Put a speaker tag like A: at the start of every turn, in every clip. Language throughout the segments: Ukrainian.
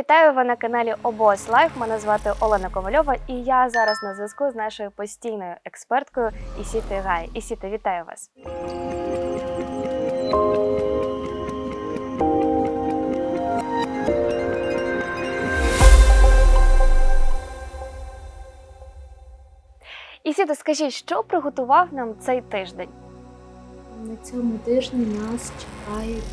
A: вітаю ви на каналі Обос Лайф. Мене звати Олена Ковальова, і я зараз на зв'язку з нашою постійною експерткою Ісіти Гай. Ісіти, вітаю вас. Ісіта, скажіть, що приготував нам цей тиждень?
B: На цьому тижні нас чекають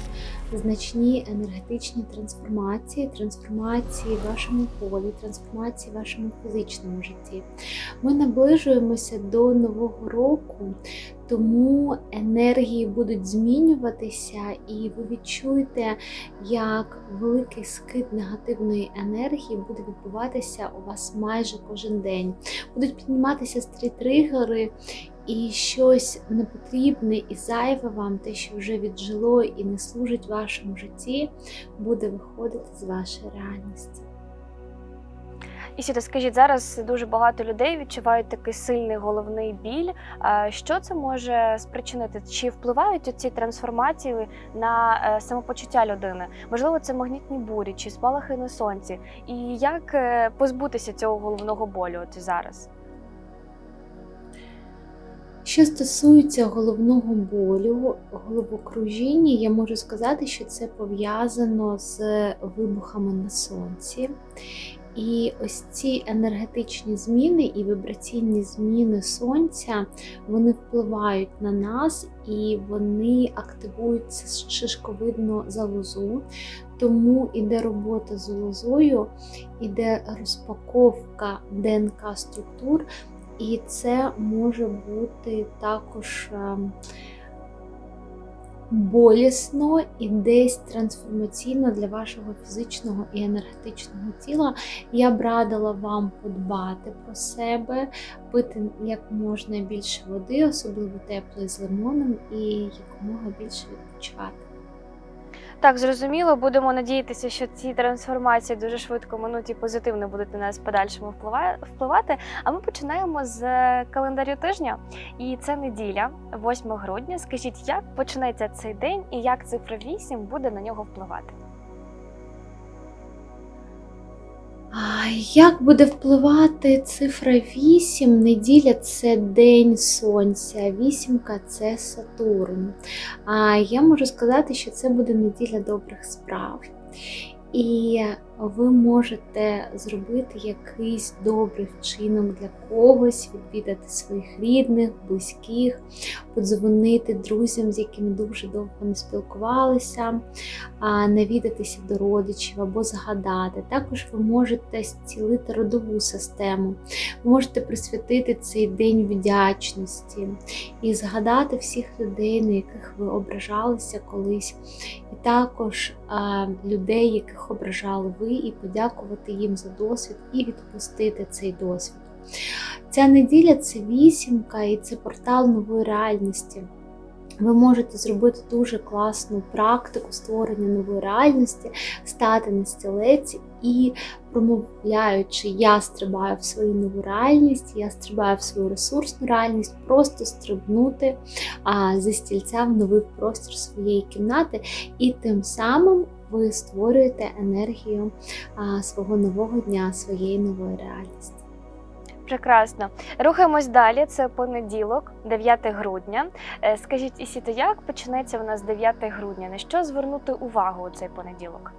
B: значні енергетичні трансформації, трансформації в вашому полі, трансформації в вашому фізичному житті. Ми наближуємося до нового року, тому енергії будуть змінюватися, і ви відчуєте, як великий скид негативної енергії буде відбуватися у вас майже кожен день. Будуть підніматися старі тригери, і щось непотрібне і зайве вам, те, що вже віджило і не служить вашому житті, буде виходити з вашої реальності.
A: Ісіта, скажіть, зараз дуже багато людей відчувають такий сильний головний біль. Що це може спричинити? Чи впливають ці трансформації на е, самопочуття людини? Можливо, це магнітні бурі чи спалахи на сонці? І як е, позбутися цього головного болю от зараз?
B: Що стосується головного болю, головокружіння, я можу сказати, що це пов'язано з вибухами на сонці. І ось ці енергетичні зміни і вібраційні зміни сонця вони впливають на нас і вони активують шишковидну залозу. Тому іде робота з лозою, іде розпаковка ДНК структур, і це може бути також ем, болісно і десь трансформаційно для вашого фізичного і енергетичного тіла. Я б радила вам подбати про себе, пити як можна більше води, особливо теплої з лимоном, і якомога більше відпочивати.
A: Так, зрозуміло, будемо надіятися, що ці трансформації дуже швидко минуть і позитивно будуть на нас в подальшому впливати. А ми починаємо з календарю тижня, і це неділя, 8 грудня. Скажіть, як почнеться цей день і як цифра 8 буде на нього впливати?
B: Як буде впливати цифра 8? Неділя це День Сонця, вісімка це Сатурн. А Я можу сказати, що це буде неділя добрих справ. І ви можете зробити якийсь добрий вчинок для когось, відвідати своїх рідних, близьких, подзвонити друзям, з якими дуже довго не спілкувалися, навідатися до родичів або згадати. Також ви можете зцілити родову систему, ви можете присвятити цей день вдячності і згадати всіх людей, на яких ви ображалися колись, і також людей, яких ображали ви і подякувати їм за досвід і відпустити цей досвід. Ця неділя це вісімка і це портал нової реальності. Ви можете зробити дуже класну практику створення нової реальності, стати на стілець і, промовляючи, я стрибаю в свою нову реальність, я стрибаю в свою ресурсну реальність, просто стрибнути а, зі стільця в новий простір своєї кімнати, і тим самим ви створюєте енергію свого нового дня, своєї нової реальності.
A: Прекрасно. Рухаємось далі. Це понеділок, 9 грудня. Е, скажіть, Ісіто, як почнеться у нас 9 грудня? На що звернути увагу у цей понеділок?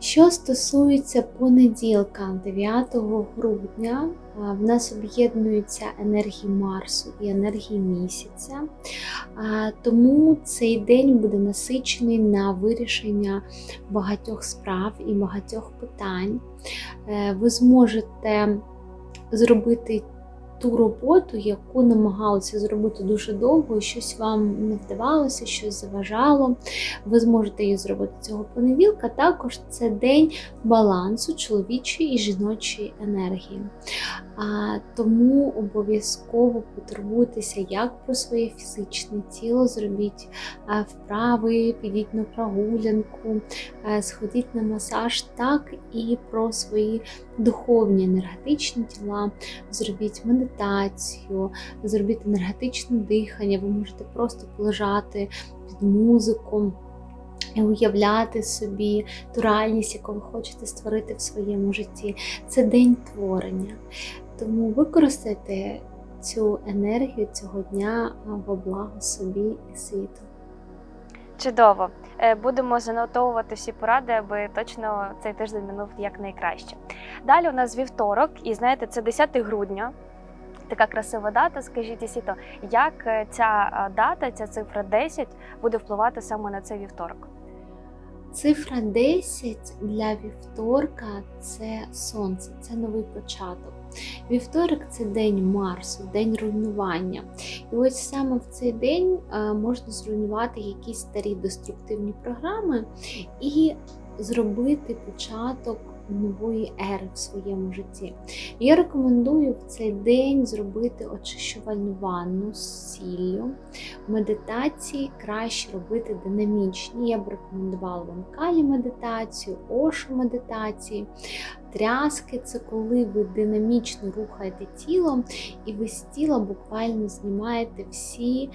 B: Що стосується понеділка, 9 грудня, в нас об'єднуються енергії Марсу і енергії місяця, тому цей день буде насичений на вирішення багатьох справ і багатьох питань. Е, ви зможете зробити ту роботу, яку намагалися зробити дуже довго, і щось вам не вдавалося, щось заважало. Ви зможете її зробити цього понеділка. Також це день балансу чоловічої і жіночої енергії. А, Тому обов'язково потурбуйтеся як про своє фізичне тіло, зробіть вправи, підіть на прогулянку, сходіть на масаж, так і про свої духовні енергетичні тіла, зробіть медитацію, зробіть енергетичне дихання, ви можете просто полежати під музику і уявляти собі ту реальність, яку ви хочете створити в своєму житті. Це день творення. Тому використайте цю енергію цього дня во благо собі і світу.
A: Чудово. Е, Будемо занотовувати всі поради, аби точно цей тиждень минув якнайкраще. Далі у нас вівторок, і знаєте, це 10 грудня. Така красива дата. Скажіть, Ісіто, як е, ця дата, ця цифра 10 буде впливати саме на цей вівторок?
B: Цифра 10 для вівторка це сонце, це новий початок. Вівторок це день Марсу, день руйнування. І ось саме в цей день е, можна зруйнувати якісь старі деструктивні програми і зробити початок нової ери в своєму житті. Я рекомендую в цей день зробити очищувальну ванну з сіллю. Медитації краще робити динамічні. Я б рекомендувала вам калі медитацію, ошу медитації. Тряски це коли ви динамічно рухаєте тілом, і ви з тіла буквально знімаєте всі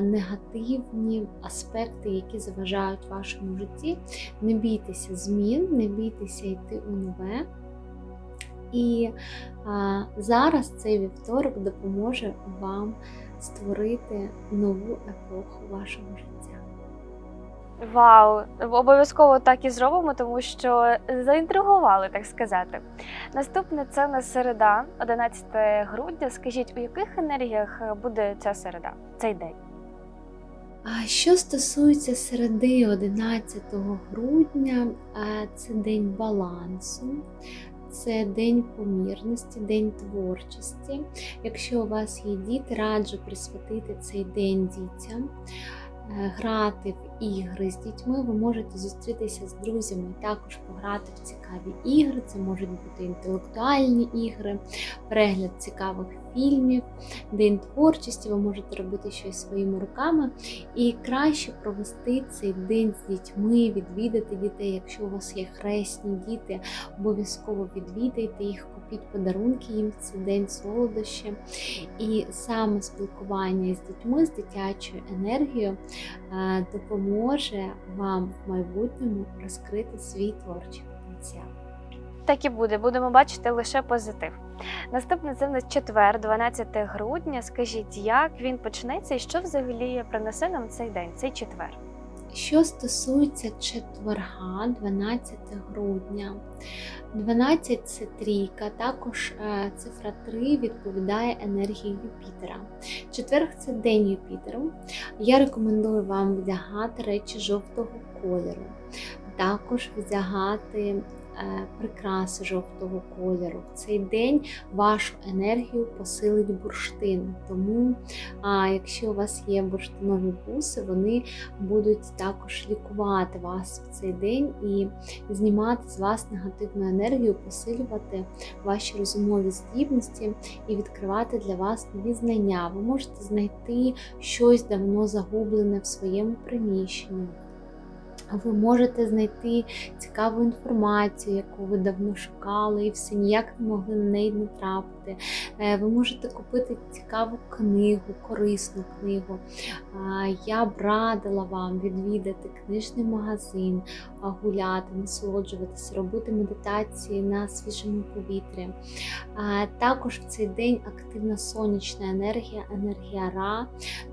B: негативні аспекти, які заважають вашому житті. Не бійтеся змін, не бійтеся йти у нове. І а, зараз цей вівторок допоможе вам створити нову епоху вашого життя.
A: Вау! Обов'язково так і зробимо, тому що заінтригували, так сказати. Наступне це на середа, 11 грудня. Скажіть, у яких енергіях буде ця середа, цей день?
B: А що стосується середи 11 грудня, це день балансу, це день помірності, день творчості. Якщо у вас є діти, раджу присвятити цей день дітям. Е, Грати в ігри з дітьми, ви можете зустрітися з друзями також пограти в цікаві ігри. Це можуть бути інтелектуальні ігри, перегляд цікавих фільмів, день творчості, ви можете робити щось своїми руками. І краще провести цей день з дітьми, відвідати дітей. Якщо у вас є хресні діти, обов'язково відвідайте їх, купіть подарунки їм в цей день солодощі. І саме спілкування з дітьми, з дитячою енергією е, допоможе вам в майбутньому розкрити свій творчий потенціал.
A: Так і буде, будемо бачити лише позитив. Наступне це в нас четвер, 12 грудня. Скажіть, як він почнеться і що взагалі принесе нам цей день, цей четвер?
B: Що стосується четверга, 12 грудня, 12 це трійка, також е, цифра 3 відповідає енергії Юпітера. Четверг це день Юпітеру. Я рекомендую вам вдягати речі жовтого кольору, також вдягати прикраси жовтого кольору. В цей день вашу енергію посилить бурштин. Тому, а, якщо у вас є бурштинові буси, вони будуть також лікувати вас в цей день і знімати з вас негативну енергію, посилювати ваші розумові здібності і відкривати для вас нові знання. Ви можете знайти щось давно загублене в своєму приміщенні. Ви можете знайти цікаву інформацію, яку ви давно шукали, і все ніяк не могли на неї натрапити. Е, Ви можете купити цікаву книгу, корисну книгу. Я б радила вам відвідати книжний магазин, гуляти, насолоджуватися, робити медитації на свіжому повітрі. Також в цей день активна сонячна енергія, енергія Ра,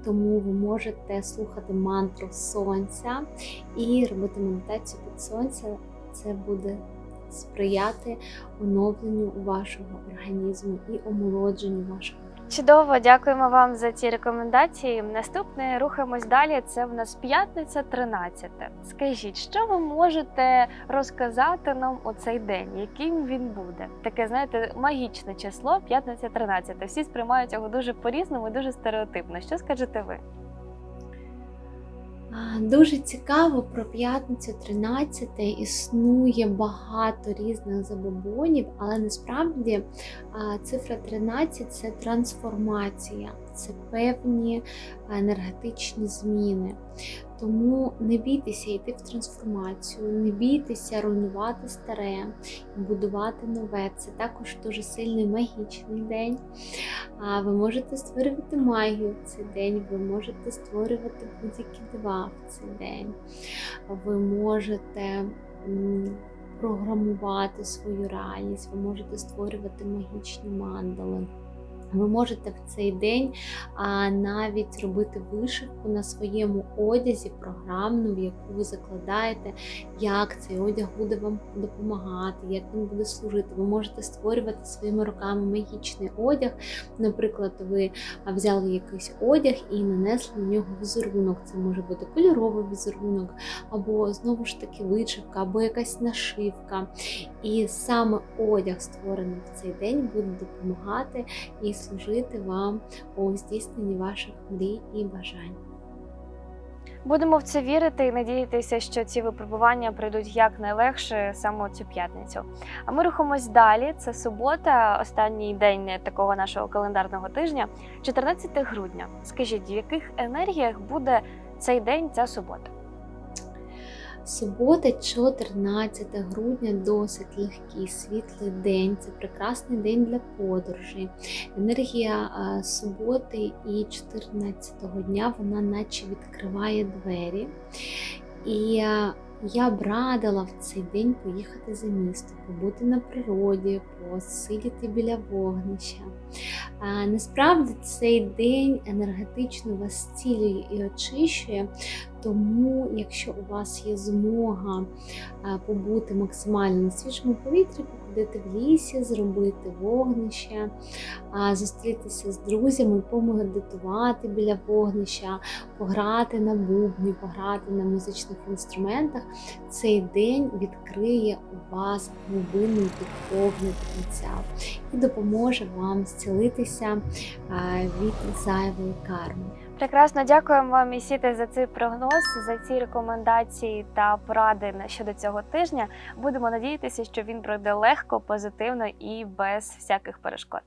B: тому ви можете слухати мантру сонця і робити медитацію під сонця. Це буде сприяти оновленню вашого організму і омолодженню вашого.
A: Чудово, дякуємо вам за ці рекомендації. Наступне рухаємось далі. Це в нас п'ятниця 13. Скажіть, що ви можете розказати нам у цей день, яким він буде? Таке, знаєте, магічне число, п'ятниця 13. Всі сприймають його дуже по-різному, і дуже стереотипно. Що скажете ви?
B: Дуже цікаво про п'ятницю 13 існує багато різних забобонів, але насправді цифра 13 це трансформація, це певні енергетичні зміни. Тому не бійтеся йти в трансформацію, не бійтеся руйнувати старе, і будувати нове. Це також дуже сильний магічний день. Ви можете створювати магію в цей день, ви можете створювати будь-які дива в цей день. ви можете програмувати свою реальність, ви можете створювати магічні мандали. Ви можете в цей день а, навіть робити вишивку на своєму одязі програмну, в яку ви закладаєте, як цей одяг буде вам допомагати, як він буде служити. Ви можете створювати своїми руками магічний одяг. Наприклад, ви взяли якийсь одяг і нанесли на нього візерунок. Це може бути кольоровий візерунок, або знову ж таки вишивка, або якась нашивка. І саме одяг, створений в цей день, буде допомагати і служити вам у здійсненні ваших мрій і бажань.
A: Будемо в це вірити і надіятися, що ці випробування пройдуть якнайлегше саме цю п'ятницю. А ми рухаємось далі. Це субота, останній день такого нашого календарного тижня, 14 грудня. Скажіть, в яких енергіях буде цей день, ця субота?
B: Субота, 14 грудня, досить легкий світлий день. Це прекрасний день для подорожей. Енергія е, суботи і 14 дня вона наче відкриває двері. І е, я б радила в цей день поїхати за місто, побути на природі, посидіти біля вогнища. Насправді цей день енергетично вас цілює і очищує, тому якщо у вас є змога побути максимально на свіжому повітрі, походити в лісі, зробити вогнище, зустрітися з друзями, помедитувати біля вогнища, пограти на бубні, пограти на музичних інструментах, цей день відкриє у вас глибинний духовний потенціал і допоможе вам зцілитися від зайвої карми.
A: Прекрасно, дякуємо вам, Ісіте, за цей прогноз, за ці рекомендації та поради щодо цього тижня. Будемо надіятися, що він пройде легко, позитивно і без всяких перешкод.